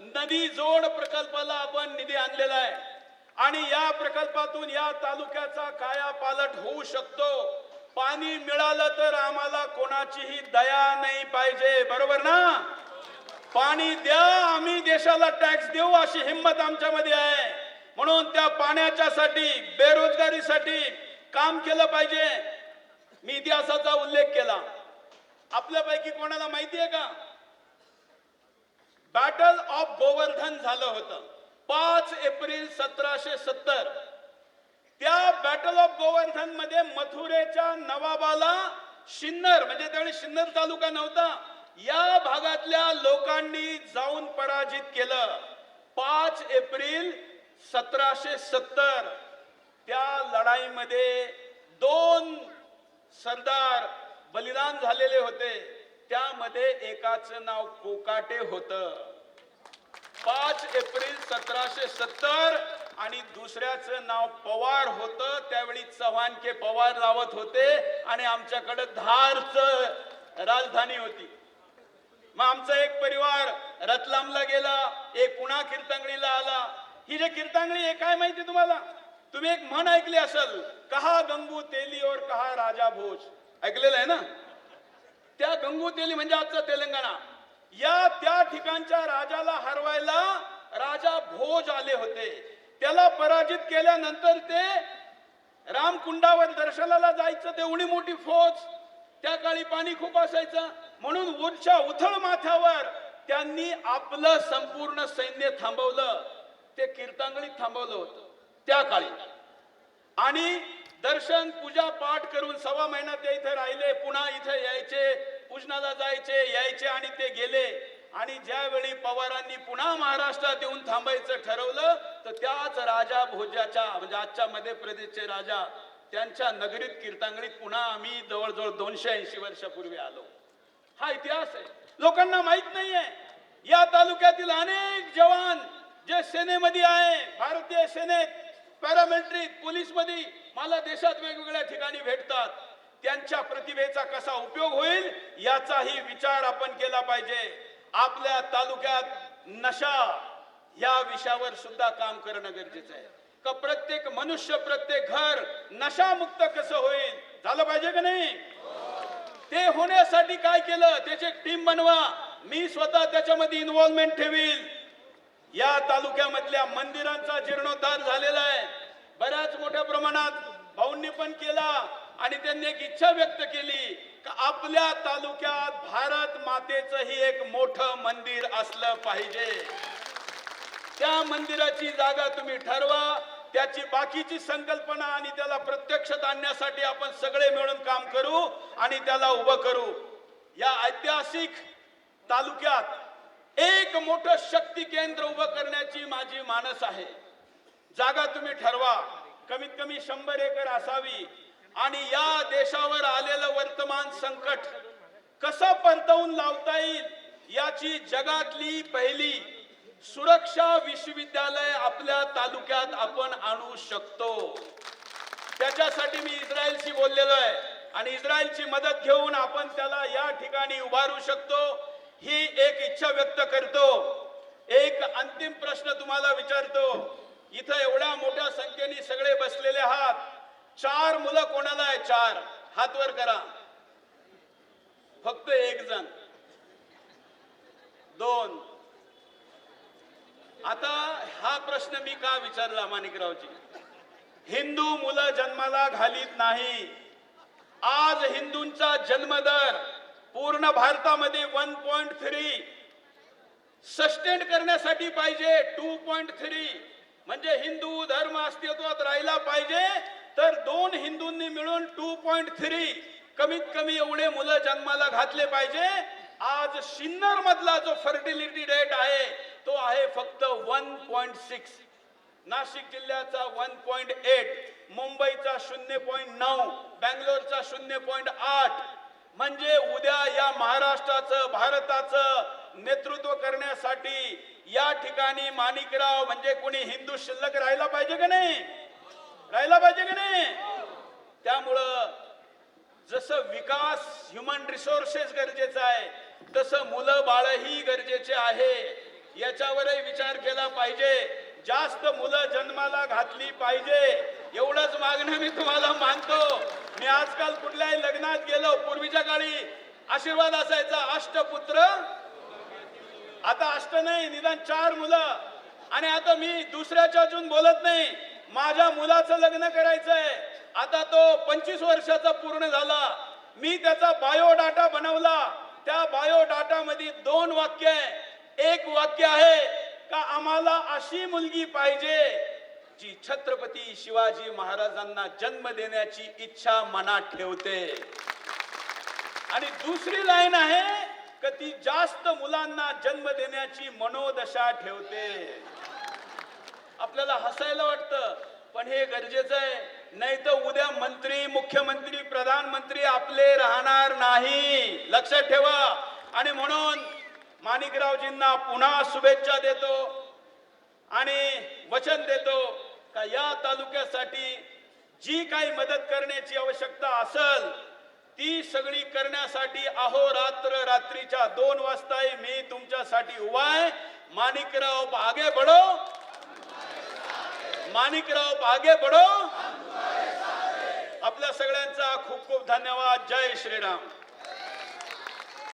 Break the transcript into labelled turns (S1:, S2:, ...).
S1: नदी जोड प्रकल्पाला आपण निधी आणलेला आहे. आणि या प्रकल्पातून या तालुक्याचा कायापालट होऊ शकतो. पाणी मिळालं तर आम्हाला कोणाचीही दया नाही पाहिजे. बरोबर ना? पाणी द्या आम्ही देशाला टॅक्स देऊ अशी हिंमत आमच्यामध्ये आहे. म्हणून त्या पाण्याच्यासाठी बेरोजगारीसाठी काम केलं पाहिजे. मी इतिहासाचा उल्लेख केला. आपल्यापैकी कोणाला माहिती आहे का? बॅटल ऑफ गोवर्धन झालं होतं. पाच एप्रिल सतराशे सत्तर. त्या बॅटल ऑफ गोवर्धनमध्ये मथुरेच्या नवाबाला शिन्नर म्हणजे त्यावेळी शिन्नर तालुका नव्हता या भागातल्या लोकांनी जाऊन पराजित केलं. पाच एप्रिल सतराशे सत्तर. त्या लढाईमध्ये दोन सरदार बलिदान झालेले होते. त्यामध्ये एकाचं नाव कोकाटे होतं. सतराशे सत्तर आणि दुसऱ्याचं नाव पवार होतं. त्यावेळी चव्हाणके पवार लावत होते आणि आमच्याकडे धारच राजधानी होती. मग आमचा एक परिवार रतलामला गेला एक पुन्हा कीर्तंगडीला आला. ही जे कीर्तंगडी आहे काय माहिती तुम्हाला? तुम्ही एक म्हण ऐकली असेल कहा गंगू तेली और कहा राजा भोज. ऐकलेलं आहे ना? त्या गंगू तेली म्हणजे आजचा तेलंगणा. या त्या ठिकाणच्या राजाला हरवायला राजा भोज आले होते. त्याला पराजित केल्यानंतर ते रामकुंडावर दर्शनाला जायचं. तेवढी मोठी फौज. त्या काळी पाणी खूप असायचं. म्हणून उरच्या उथळ माथ्यावर त्यांनी आपलं संपूर्ण सैन्य थांबवलं. ते कीर्तांगणीत थांबवलं होतं. त्या काळी. आणि दर्शन पूजा पाठ करून सव्वा महिना ते इथे राहिले. पुन्हा इथे यायचे. पूजनाला जायचे यायचे आणि ते गेले. आणि ज्यावेळी पवारांनी पुन्हा महाराष्ट्रात येऊन थांबायचं ठरवलं तर त्याच राजा भोजाच्या म्हणजे आजच्या मध्य प्रदेशचे राजा त्यांच्या नगरीत कीर्तांगणीत पुन्हा आम्ही जवळजवळ दोनशे ऐंशी वर्षापूर्वी आलो. हा इतिहास आहे. लोकांना माहीत नाहीये. या तालुक्यातील अनेक जवान जे सेनेमध्ये आहे भारतीय सेनेत पॅरामिलिटरीत पोलीसमध्ये मला देशात वेगवेगळ्या ठिकाणी भेटतात. त्यांच्या प्रतिभेचा कसा उपयोग होईल याचाही विचार आपण केला पाहिजे. आपल्या तालुक्यात नशा या विषयावर सुद्धा काम करणं गरजेचं आहे. का प्रत्येक मनुष्य प्रत्येक घर नशामुक्त कसं होईल? झालं पाहिजे का नाही? ते होण्यासाठी काय केलं? त्याची एक टीम बनवा. मी स्वतः त्याच्यामध्ये इन्व्हॉल्वमेंट ठेवील. या तालुक्यामधल्या मंदिरांचा जीर्णोद्धार झालेला आहे. बऱ्याच मोठ्या प्रमाणात भाऊंनी पण केला आणि त्यांनी एक इच्छा व्यक्त केली. आपल्या तालुक्यात भारत मातेचं ही एक मोठं मंदिर असलं पाहिजे. त्या मंदिराची जागा तुम्ही ठरवा त्याची बाकीची संकल्पना आणि त्याला प्रत्यक्षात आणण्यासाठी आपण सगळे मिळून काम करू आणि त्याला उभं करू. या ऐतिहासिक तालुक्यात एक मोठं शक्ती केंद्र उभं करण्याची माझी मानस आहे. जागा तुम्ही ठरवा. कमीत कमी शंभर एकर असावी. आणि या देशावर आलेलं वर्तमान संकट कसं परतवून लावता येईल याची जगातली पहिली सुरक्षा विश्वविद्यालय आपल्या तालुक्यात आपण आणू शकतो. त्याच्यासाठी मी इस्रायलशी बोललेलो आहे आणि इस्रायलची मदत घेऊन आपण त्याला या ठिकाणी उभारू शकतो. ही एक इच्छा व्यक्त करतो. एक अंतिम प्रश्न तुम्हाला विचारतो. इथं एवढ्या मोठ्या संख्येने सगळे बसलेले आहात. चार मुलं कोणाला आहे? चार. हात वर करा. फक्त एक जण. दोन. आता हा प्रश्न मी का विचारला माणिकरावजी? हिंदू मुलं जन्माला घालीत नाही. आज हिंदूंचा जन्मदर पूर्ण भारतामध्ये वन पॉइंट थ्री सस्टेन करण्यासाठी पाहिजे टू पॉइंट थ्री म्हणजे हिंदू धर्म अस्तित्वात राहिला पाहिजे. तर दोन हिंदूंनी मिळून टू पॉइंट थ्री कमीत कमी एवढे मुलं जन्माला घातले पाहिजे. आज सिन्नर मधला जो फर्टिलिटी रेट आहे तो आहे फक्त वन पॉइंट सिक्स नाशिक जिल्ह्याचा वन पॉइंट एट मुंबईचा शून्य पॉइंट नऊ बँगलोरचा शून्य पॉइंट आठ. म्हणजे उद्या या महाराष्ट्राचं भारताचं नेतृत्व करण्यासाठी या ठिकाणी माणिकराव म्हणजे कोणी हिंदू शिल्लक राहिला पाहिजे का नाही? राहिला पाहिजे का नाही? त्यामुळं जसं विकास ह्युमन रिसोर्सेस गरजेचं आहे तसं मुलं बाळही गरजेचे आहे. याच्यावरही विचार केला पाहिजे. जास्त मुलं जन्माला घातली पाहिजे. एवढंच मागणं मी तुम्हाला मानतो. मी आजकाल कुठल्याही लग्नात गेलो पूर्वीच्या काळी आशीर्वाद असायचा अष्टपुत्र. आता अष्ट नाही निदान चार मुलं. आणि आता मी दुसऱ्याच्या अजून बोलत नाही. माझ्या मुलाचं लग्न करायचंय. आता तो पंचवीस वर्षाचा पूर्ण झाला. मी त्याचा बायोडाटा बनवला. त्या बायोडाटा मध्ये दोन वाक्य आहे. एक वाक्य आहे का आम्हाला अशी मुलगी पाहिजे जी छत्रपती शिवाजी महाराजांना जन्म देण्याची इच्छा मनात ठेवते. आणि दुसरी लाईन आहे का ती जास्त मुलांना जन्म देण्याची मनोदशा ठेवते. आपल्याला हसायला वाटतं पण हे गरजेचं आहे. नाही तर उद्या मंत्री मुख्यमंत्री प्रधानमंत्री आपले राहणार नाही. लक्षात ठेवा. आणि म्हणून माणिकरावजींना पुन्हा शुभेच्छा देतो आणि वचन देतो का या तालुक्यासाठी जी काही मदत करण्याची आवश्यकता असल ती सगळी करण्यासाठी अहोरात्र रात्रीच्या दोन वाजताही मी तुमच्यासाठी उभा आहे. माणिकराव आगे बडो माणिकराव आगे बडो आपल्या सगळ्यांचा खूप खूप धन्यवाद. जय श्रीराम.